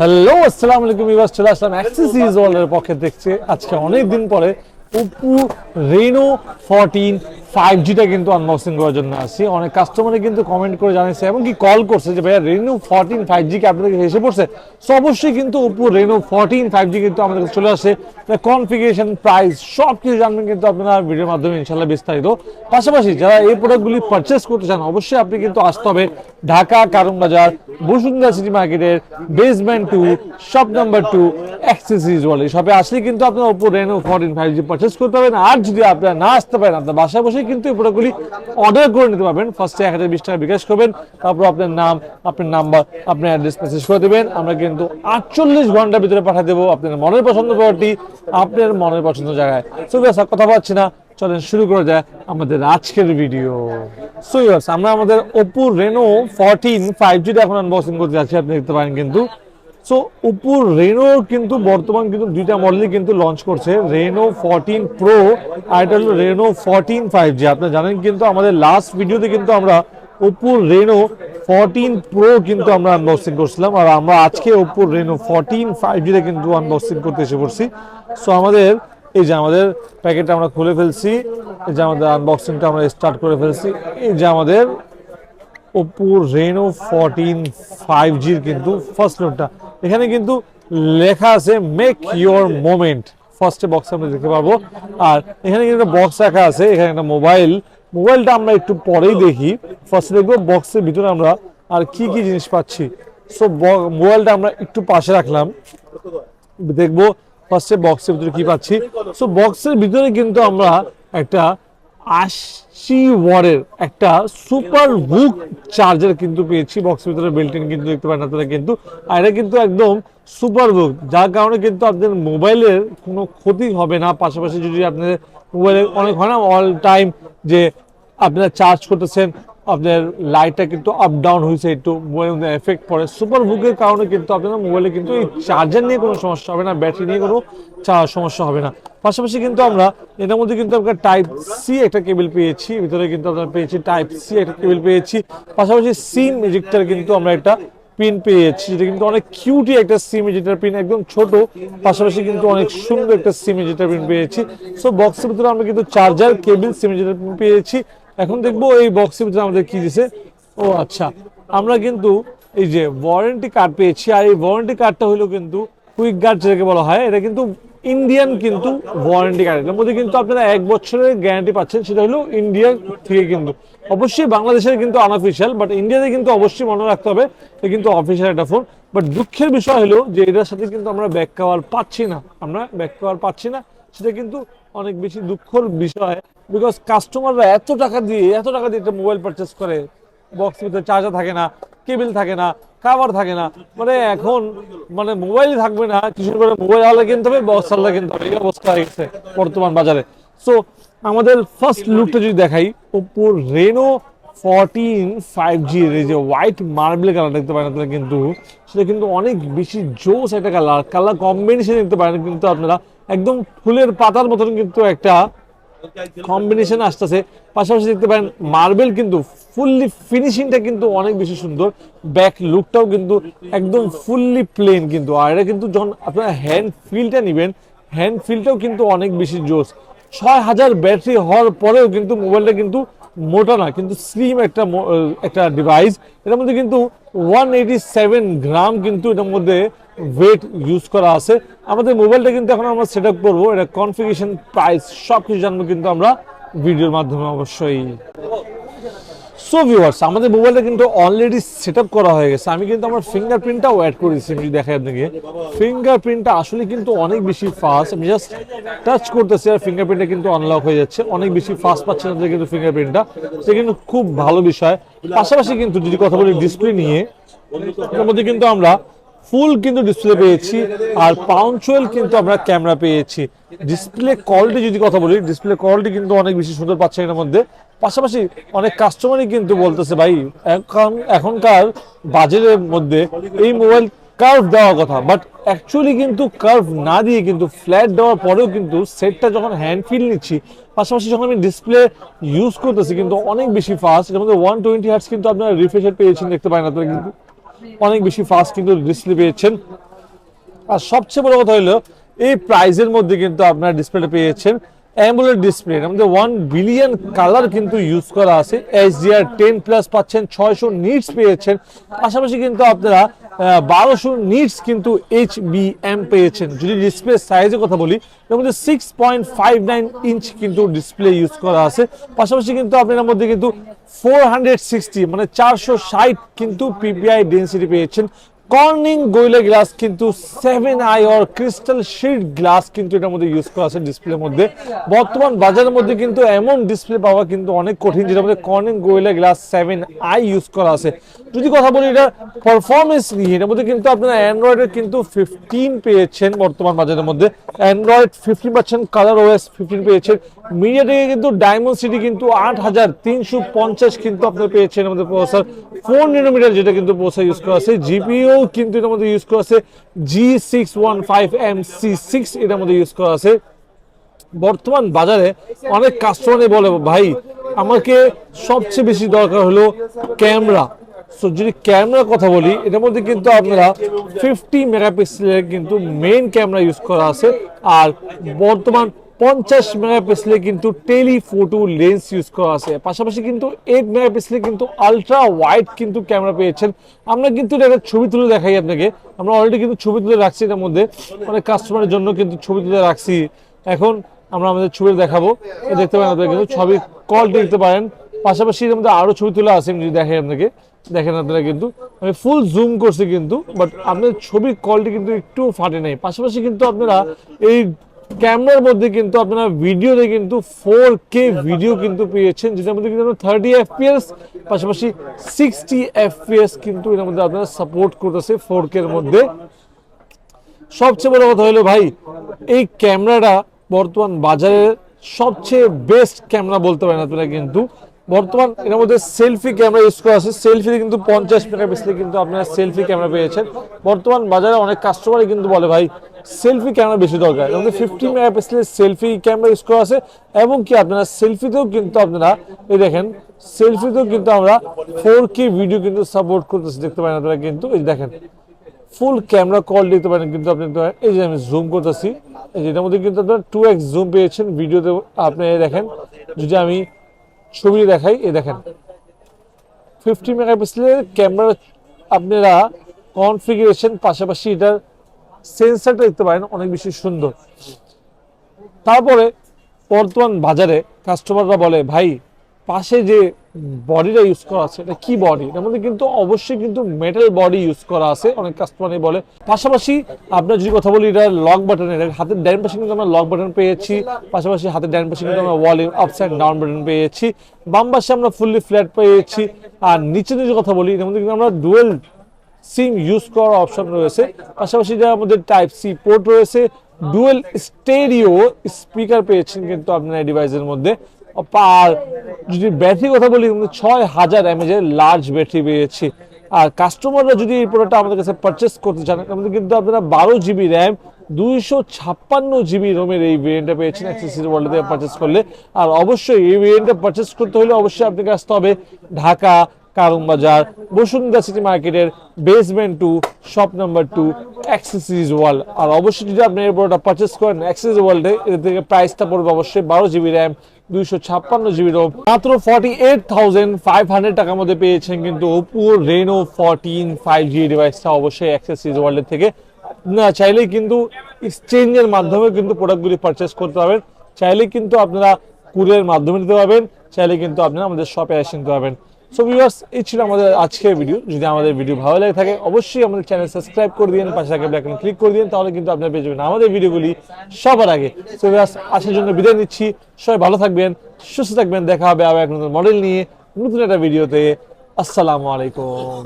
Hello আসসালামু আলাইকুম ইবাস চলে আসলাম অ্যাক্সেস ইজ ওয়ার্ল্ডের পক্ষে দেখছে। আজকে অনেক দিন পরে ওপো রেনো ফোরটিন ফাইভ জিটা কিন্তু আনবক্সিং করার জন্য আসছি। অনেক কাস্টমারে কিন্তু কমেন্ট করে জানিয়েছে এমনকি কল করছে যে, ভাইয়া রেনো ফোরটিন ফাইভ জি কি আপনাদের কাছে এসে পড়ছে? সো অবশ্যই কিন্তু Oppo Reno fourteen five G কিন্তু আমাদের কাছে চলে আসে কনফিগারেশন প্রাইস সব কিছু জানবেন কিন্তু আপনারা ভিডিওর মাধ্যমে ইনশাল্লাহ বিস্তারিত। পাশাপাশি যারা এই প্রোডাক্টগুলি পারচেস করতে চান, অবশ্যই আপনি কিন্তু আসতে হবে ঢাকা কারণ বাজার, বসুন্ধরা সিটি মার্কেটের basement two shop number two accessories world এই শপে আসলে কিন্তু আপনার Oppo Reno fourteen five G purchase করতে পারবেন। আর যদি আপনারা না আসতে পারেন আপনার বাসায় বসে কিন্তু এই প্রোডাক্টগুলি অর্ডার করে নিতে পারবেন। ফার্স্টে এক হাজার বিশ টাকা বিকাশ করবেন, তারপর আপনার নাম, আপনার নাম্বার আপনার অ্যাড্রেস মেসেজ করে দেবেন। আমরা কিন্তু আটচল্লিশ ঘণ্টার ভিতরে পাঠিয়ে দেবো আপনার মনের পছন্দ প্রোডাক্টটি আপনার মনের পছন্দ জায়গায়। সো কথা পাচ্ছি না। চলেন শুরু করা যায় আমাদের আজকের ভিডিও সো আমরা আমাদের ওপো রেনো ফোরটিন ফাইভ জিটা এখন আনবক্সিং করতে যাচ্ছি। আপনি দেখতে পারেন কিন্তু সো ওপো রেনো কিন্তু বর্তমান কিন্তু দুইটা মডেলই কিন্তু লঞ্চ করছে। রেনো ফোরটিন প্রো আর এটা হলো রেনো ফোরটিন ফাইভ জি আপনারা জানেন কিন্তু আমাদের লাস্ট ভিডিওতে কিন্তু আমরা ওপো রেনো ফোরটিন প্রো কিন্তু আমরা আনবক্সিং করছিলাম। আর আমরা আজকে ওপো রেনো ফোরটিন ফাইভ জিটা কিন্তু আনবক্সিং করতে এসে পড়ছি। সো আমাদের এই যে আমাদের প্যাকেটটা আমরা খুলে ফেলছি, এই যে আমাদের আনবক্সিংটা আমরা স্টার্ট করে ফেলছি, এই যে আমাদের ওপো রেনো ফোরটিন ফাইভ জির কিন্তু ফার্স্ট লোডটা এখানে কিন্তু লেখা আছে মেক ইয়োর মোমেন্ট ফার্স্টে বক্সে আমরা দেখতে পাবো আর এখানে কিন্তু একটা বক্স রাখা আছে, এখানে একটা মোবাইল মোবাইলটা আমরা একটু পরেই দেখি। ফার্স্টে দেখব বক্সের ভিতরে আমরা আর কি কি জিনিস পাচ্ছি। সো মোবাইলটা আমরা একটু পাশে রাখলাম। দেখব ফার্স্টে বক্সের ভিতরে কি পাচ্ছি। সো বক্সের ভিতরে কিন্তু আমরা একটা আশি ওয়ারের একটা সুপার বুক চার্জার কিন্তু পেয়েছি বক্সের ভিতরে বেল্টিন কিন্তু দেখতে পারেন আপনারা কিন্তু। আর এটা কিন্তু একদম সুপার বুক যার কারণে কিন্তু আপনাদের মোবাইলের কোনো ক্ষতি হবে না। পাশাপাশি যদি আপনাদের মোবাইলে অনেক হয় না অল টাইম যে আপনারা চার্জ করতেছেন আপনার লাইটটা কিন্তু আপ ডাউন হয়েছে, একটু মোবাইলের মধ্যে এফেক্ট পড়ে। সুপার বুকের কারণে কিন্তু আপনার মোবাইলে কিন্তু এই চার্জার নিয়ে কোনো সমস্যা হবে না ব্যাটারি নিয়ে কোনো সমস্যা হবে না। পাশাপাশি কিন্তু আমরা এটার মধ্যে কিন্তু আমরা টাইপ সি একটা কেবল পেয়েছি, ভিতরে কিন্তু আমরা পেয়েছি টাইপ সি একটা কেবল পেয়েছি। পাশাপাশি সিম ইজেক্টার কিন্তু আমরা একটা পিন পেয়েছি, যেটা কিন্তু অনেক কিউটি একটা সিম ইজেক্টার পিন একদম ছোট। পাশাপাশি কিন্তু অনেক সুন্দর একটা সিম ইজেক্টার পিন পেয়েছি। সো বক্সের ভিতরে আমরা কিন্তু charger cable SIM ejector pin পেয়েছি। এখন দেখব এই বক্সের ভিতরে আমাদের কি দিছে? ও আচ্ছা। আমরা কিন্তু এই যে ওয়ারেন্টি কার্ড পেয়েছি, আর এই ওয়ারেন্টি কার্ডটা হলো কিন্তু কুইক গার্ড যেটাকে বলা হয়, এটা কিন্তু ইন্ডিয়ান কিন্তু ওয়ারেন্টি কার্ড মধ্যে কিন্তু আপনারা এক বছরের গ্যারান্টি পাচ্ছেন, সেটা হলো ইন্ডিয়ার থেকে কিন্তু। অবশ্যই বাংলাদেশের কিন্তু আনঅফিসিয়াল বাট ইন্ডিয়াতে কিন্তু অবশ্যই মনে রাখতে হবে, এটা কিন্তু অফিসিয়াল একটা ফোন বাট দুঃখের বিষয় হলো যে এটার সাথে কিন্তু আমরা ব্যাক কভার পাচ্ছি না। আমরা ব্যাক কভার পাচ্ছি না, সেটা কিন্তু অনেক বেশি দুঃখর বিষয়। বিকজ কাস্টমাররা এত টাকা দিয়ে, এত টাকা দিয়ে একটা মোবাইল পারচেস করে বক্স ভিতরে চার্জার থাকে না কেবিল থাকে না কাভার থাকে না মানে এখন মানে মোবাইল থাকবে না কিছু করে মোবাইল আলাদা কিনতে হবে বক্স আলাদা কিনতে হবে, এই অবস্থা হয়ে গেছে বর্তমান বাজারে। সো আমাদের ফার্স্ট লুকটা যদি দেখাই Oppo Reno fourteen five G যে হোয়াইট মার্বেল কালার দেখতে পারেন আপনারা কিন্তু, সেটা কিন্তু অনেক বেশি জোস একটা কালার কালার কম্বিনেশন দেখতে পারেন কিন্তু আপনারা, একদম ফুলের পাতার মতন কিন্তু একটা কম্বিনেশন আসতেছে। পাশাপাশি দেখতে পারেন মার্বেল কিন্তু ফুললি ফিনিশিংটা কিন্তু অনেক বেশি সুন্দর। ব্যাক লুকটাও কিন্তু একদম ফুললি প্লেন কিন্তু। আর এটা কিন্তু যখন আপনারা হ্যান্ড ফিলটা নেবেন হ্যান্ড ফিলটাও কিন্তু অনেক বেশি জোস ছয় হাজার ব্যাটারি হওয়ার পরেও কিন্তু মোবাইলটা কিন্তু মোটা না, কিন্তু স্লিম একটা একটা ডিভাইস এটার মধ্যে কিন্তু ওয়ান এইটি সেভেন গ্রাম কিন্তু এটার মধ্যে ওয়েট ইউজ করা আছে। আমাদের মোবাইলটা কিন্তু এখন আমরা সেট আপ করব। এটা কনফিগেশন প্রাইস সব কিছু জানব কিন্তু আমরা ভিডিওর মাধ্যমে অবশ্যই। সো ভিউয়ার্স আমাদের মোবাইলটা কিন্তু অলরেডি সেট করা হয়ে গেছে। আমি কিন্তু আমার ফিঙ্গারপ্রিন্টটাও অ্যাড করেছি, আমি দেখাই আপনাকে। ফিঙ্গারপ্রিন্টটা আসলে কিন্তু অনেক বেশি ফাস্ট আমি জাস্ট টাচ করতেছি আর ফিঙ্গারপ্রিন্টটা কিন্তু আনলক হয়ে যাচ্ছে। অনেক বেশি ফাস্ট পাচ্ছেন আপনাদের কিন্তু ফিঙ্গারপ্রিন্টটা সে কিন্তু খুব ভালো বিষয়। পাশাপাশি কিন্তু যদি কথা বলি ডিসপ্লে নিয়ে, এর মধ্যে কিন্তু আমরা ফুল কিন্তু ডিসপ্লে পেয়েছি, আর পাউন্চুয়াল কিন্তু আমরা ক্যামেরা পেয়েছি। ডিসপ্লে কোয়ালিটি যদি কথা বলি, ডিসপ্লে কোয়ালিটি কিন্তু অনেক বেশি সুন্দর পাচ্ছে এর মধ্যে। পাশাপাশি অনেক কাস্টমারই কিন্তু বলতেছে, ভাই, এখন, এখনকার বাজেটের মধ্যে এই মোবাইল কার্ভ দেওয়ার কথা। বাট অ্যাকচুয়ালি কিন্তু কার্ভ না দিয়ে কিন্তু ফ্ল্যাট দেওয়ার পরেও কিন্তু সেটটা যখন হ্যান্ড ফিল নিচ্ছি, পাশাপাশি যখন আমি ডিসপ্লে ইউজ করতেছি, কিন্তু অনেক বেশি ফাস্ট এর মধ্যে ওয়ান টোয়েন্টি হার্টস কিন্তু আপনারা রিফ্রেশার পেয়েছেন, দেখতে পারেন আপনারা কিন্তু। অনেক বেশি ফাস্ট কিন্তু ডিসপ্লে পেয়েছেন। আর সবচেয়ে বড় কথা হলো, এই প্রাইজের মধ্যে কিন্তু আপনার ডিসপ্লেটা পেয়েছেন। অ্যামোলেড ডিসপ্লে আমাদের ওয়ান বিলিয়ন কালার কিন্তু ইউজ করা আছে। এইচডিআর টেন প্লাস পাচ্ছেন, ছয়শো নিটস পেয়েছেন। পাশাপাশি কিন্তু আপনারা বারোশো নিটস কিন্তু এইচ বি এম পেয়েছেন। যদি ডিসপ্লে সাইজের কথা বলি, এর মধ্যে six point five nine inch কিন্তু ডিসপ্লে ইউজ করা আছে। পাশাপাশি কিন্তু আপনার মধ্যে কিন্তু ফোর হান্ড্রেড সিক্সটি মানে চারশো ষাট কিন্তু পিপিআই ডেন্সিটি পেয়েছেন। কর্নিং গোয়েলা গ্লাস, কিন্তু seven I or crystal sheet glass কিন্তু এটার মধ্যে ইউজ করা আছে ডিসপ্লের মধ্যে। বর্তমান বাজারের মধ্যে কিন্তু এমন ডিসপ্লে পাওয়া কিন্তু অনেক কঠিন, যেটার মধ্যে Corning Gorilla glass seven I use করা আছে। যদি কথা বলি এটা পারফরমেন্স নিয়ে, এটার মধ্যে কিন্তু আপনারা অ্যান্ড্রয়েডের কিন্তু ফিফটিন পেয়েছেন বর্তমান বাজারের মধ্যে। অ্যান্ড্রয়েড ফিফটিন পাচ্ছেন কালার ওএস ফিফটিন পেয়েছেন। মিডিয়া থেকে কিন্তু ডায়মন্ড সিটি কিন্তু আট হাজার তিনশো পঞ্চাশ কিন্তু আপনার পেয়েছেন আমাদের প্রসার ফোর নিনোমিটার যেটা কিন্তু প্রসার ইউজ করা আছে। জিপিও কিন্তু এটার মধ্যে ইউজ করা আছে। G six one five M C six এটার মধ্যে ইউজ করা আছে। বর্তমান বাজারে অনেক কাস্টমারই বলে, ভাই, আমাকে সবচেয়ে বেশি দরকার হলো ক্যামেরা সো যদি ক্যামেরার কথা বলি, এটার মধ্যে কিন্তু আপনারা ফিফটি মেগাপিক্সেলের কিন্তু মেইন ক্যামেরা ইউজ করা আছে। আর বর্তমান পঞ্চাশ মেগাপিক্সেলে কিন্তু টেলিফোটো লেন্স ইউজ করা আছে। পাশাপাশি কিন্তু এইট মেগাপিক্সেলে কিন্তু আলট্রা ওয়াইড কিন্তু ক্যামেরা পেয়েছেন। আমরা কিন্তু একটা ছবি তুলে দেখাই আপনাকে। আমরা অলরেডি কিন্তু ছবি তুলে রাখছি এটার মধ্যে। অনেক কাস্টমারের জন্য কিন্তু ছবি তুলে রাখছি। এখন আমরা আমাদের ছবি দেখাবো। দেখতে পারেন আপনারা কিন্তু ছবি কল দেখতে পারেন। পাশাপাশি এর মধ্যে আরও ছবি তোলা আছে যদি দেখাই আপনাকে। দেখেন আপনারা কিন্তু। আমি ফুল জুম করছি কিন্তু বাট আপনার ছবির কোয়ালিটি কিন্তু একটু ফাটে নাই। পাশাপাশি কিন্তু আপনারা এই ক্যামেরার মধ্যে কিন্তু আপনারা ভিডিওতে কিন্তু ফোর কে ভিডিও কিন্তু পেয়েছেন, যেটার মধ্যে কিন্তু থার্টি এফপিএস পাশাপাশি সিক্সটি এফপিএস কিন্তু এটার মধ্যে আপনারা সাপোর্ট করতেছে ফোর কে এর মধ্যে। সবচেয়ে বড় কথা হলো ভাই, এই ক্যামেরাটা বর্তমান বাজারের সবচেয়ে বেস্ট ক্যামেরা বলতে পারেন আপনারা কিন্তু। বর্তমান এর মধ্যে সেলফি ক্যামেরা ইউজ করা আছে। সেলফিতে কিন্তু পঞ্চাশ মেগাপিক্সেলে কিন্তু আপনারা সেলফি ক্যামেরা পেয়েছেন। বর্তমান বাজারে অনেক কাস্টমারই কিন্তু বলে, ভাই সেলফি ক্যামেরা বেশি দরকার। এর মধ্যে ফিফটি মেগাপিক্সেলের সেলফি ক্যামেরা ইউজ করা আছে এবং কি আপনারা সেলফিতেও কিন্তু আপনারা, এই দেখেন সেলফিতেও কিন্তু আমরা ফোর কে ভিডিও কিন্তু সাপোর্ট করতেছি, দেখতে পারেন আপনারা কিন্তু, এই দেখেন ফুল ক্যামেরা কল দিতে পারেন কিন্তু আপনি এই যে আমি জুম করতেছি এটার মধ্যে কিন্তু আপনার টু এক্স জুম পেয়েছেন ভিডিওতে আপনি দেখেন, যদি আমি ছবি দেখাই এ দেখেন। ফিফটি মেগাপিক্সেলের ক্যামেরা আপনারা কনফিগারেশন পাশাপাশি এটার সেন্সারটা দেখতে পারেন, অনেক বেশি সুন্দর। তারপরে বর্তমান বাজারে কাস্টমাররা বলে, ভাই, পাশে যে বডিটা ইউজ করা আছে। এটা কি বডি এর মধ্যে কিন্তু অবশ্যই কিন্তু মেটাল বডি ইউজ করা আছে। অনেক কাস্টমারই বলে। পাশাপাশি আপনার যদি কথা বলি, এটা লক বাটন এটা হাতের ডাইন পাশে কিন্তু আমরা লক বাটন পেয়েছি। পাশাপাশি হাতের ডাইন পাশে কিন্তু আমরা ওয়ালে আপসাইড ডাউন বাটন পেয়েছি। বাম পাশে আমরা ফুললি ফ্ল্যাট পেয়েছি। আর নিচে যদি কথা বলি, এর মধ্যে কিন্তু আমরা ডুয়েল সিম ইউজ করার অপশন রয়েছে। পাশাপাশি যার মধ্যে টাইপ সি পোর্ট রয়েছে। ডুয়েল স্টেরিও স্পিকার পেয়েছেন কিন্তু আপনার ডিভাইসের মধ্যে। যদি ব্যাটারি কথা বলি, কিন্তু ছয় হাজার এমএজের লার্জ ব্যাটারি পেয়েছি। আর কাস্টমাররা যদি এই প্রোডাক্টটা আমাদের কাছে পারচেস করতে চান কিন্তু আপনারা বারো জিবি র্যাম দুইশো ছাপ্পান্ন জিবি রোমের এই ভেরিয়েন্টটা পেয়েছেন অ্যাক্সেসরি ওয়ার্ল্ড থেকে পারচেস করলে। আর অবশ্যই এই ভেরিয়েন্টটা পারচেস করতে হলে অবশ্যই আপনাকে আসতে হবে ঢাকা কারণ বাজার বসুন্ধরা সিটি মার্কেটের basement two shop number two accessories world আর অবশ্যই যদি আপনি এই প্রোডাক্ট পারচেস করেন অ্যাক্সেসরিজ ওয়ার্ল্ডে এর থেকে প্রাইসটা পড়বে অবশ্যই বারো জিবি র্যাম দুইশো ছাপ্পান্ন জিবি রোম মাত্র forty eight thousand five hundred টাকার মধ্যে পেয়েছেন কিন্তু Oppo Reno fourteen five G ডিভাইসটা অবশ্যই অ্যাক্সেসরিজ ওয়ার্ল্ডের থেকে। না, চাইলেই কিন্তু এক্সচেঞ্জের মাধ্যমে কিন্তু প্রোডাক্টগুলি পারচেস করতে পারবেন। চাইলে কিন্তু আপনারা কুরিয়ার মাধ্যমে নিতে পারবেন। চাইলে কিন্তু আপনারা আমাদের শপে এসে নিতে পারবেন। সো ভিউয়ার্স এই ছিল আমাদের আজকের ভিডিও যদি আমাদের ভিডিও ভালো লাগে থাকে, অবশ্যই আমাদের চ্যানেল সাবস্ক্রাইব করে দিন, পাশে থাকা ব্ল্যাক ক্লিক করে দিন, তাহলে কিন্তু আপনার পেয়ে যাবেন আমাদের ভিডিওগুলি সবার আগে। সো ভিউয়ার্স আসার জন্য বিদায় নিচ্ছি। সবাই ভালো থাকবেন, সুস্থ থাকবেন। দেখা হবে আবার এক নতুন মডেল নিয়ে, নতুন একটা ভিডিওতে আসসালামু আলাইকুম।